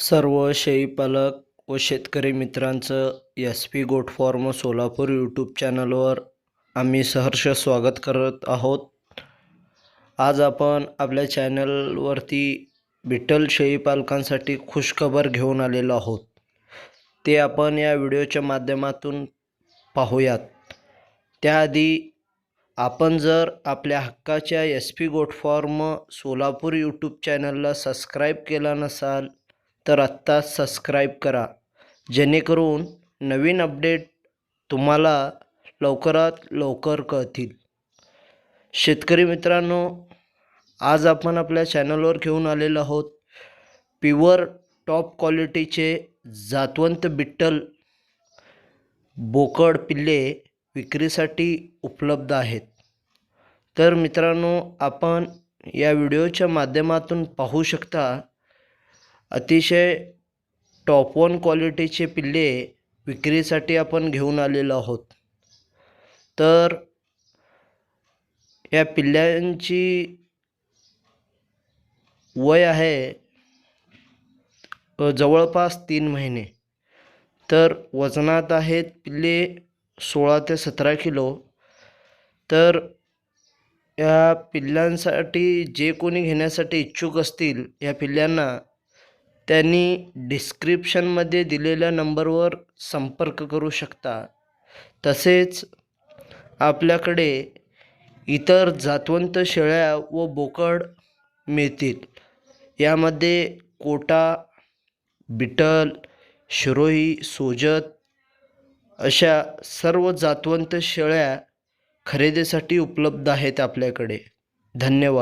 सर्व शेळीपालक व शेतकरी मित्रांचं S P goat farm Solapur YouTube चॅनलवर आम्ही सहर्ष स्वागत करत आहोत. आज आपण आपल्या चॅनलवरती बिठ्ठल शेळीपालकांसाठी खुशखबर घेऊन आलेलो आहोत. ते आपण या व्हिडिओच्या माध्यमातून पाहूयात. त्याआधी आपण जर आपल्या हक्काच्या S P goat farm Solapur YouTube चॅनलला सबस्क्राईब केला नसाल तर आत्ताच सबस्क्राईब करा. जेणेकरून नवीन अपडेट तुम्हाला लवकरात लवकर कळतील. शेतकरी मित्रांनो आज आपण आपल्या चॅनलवर घेऊन आलेलो आहोत. प्युअर टॉप क्वालिटीचे जातवंत बिट्टल बोकड पिल्ले विक्रीसाठी उपलब्ध आहेत. तर मित्रांनो आपण या व्हिडिओच्या माध्यमातून पाहू शकता अतिशय टॉप वन क्वालिटीचे पिल्ले विक्रीसाठी आपण घेऊन आलेलो आहोत. तर या पिल्ल्यांची वय आहे जवळपास तीन महिने. तर वजनात आहेत पिल्ले सोळा ते सतरा किलो. तर या पिल्लांसाठी जे कोणी घेण्यासाठी इच्छुक असतील या पिल्ल्यांना त्यांनी डिस्क्रिप्शनमध्ये दिलेल्या नंबरवर संपर्क करू शकता. तसेच आपल्याकडे इतर जातवंत शेळ्या व बोकड मिळतील. यामध्ये कोटा बिटल शिरोही सोजत अशा सर्व जातवंत शेळ्या खरेदीसाठी उपलब्ध आहेत आपल्याकडे. धन्यवाद.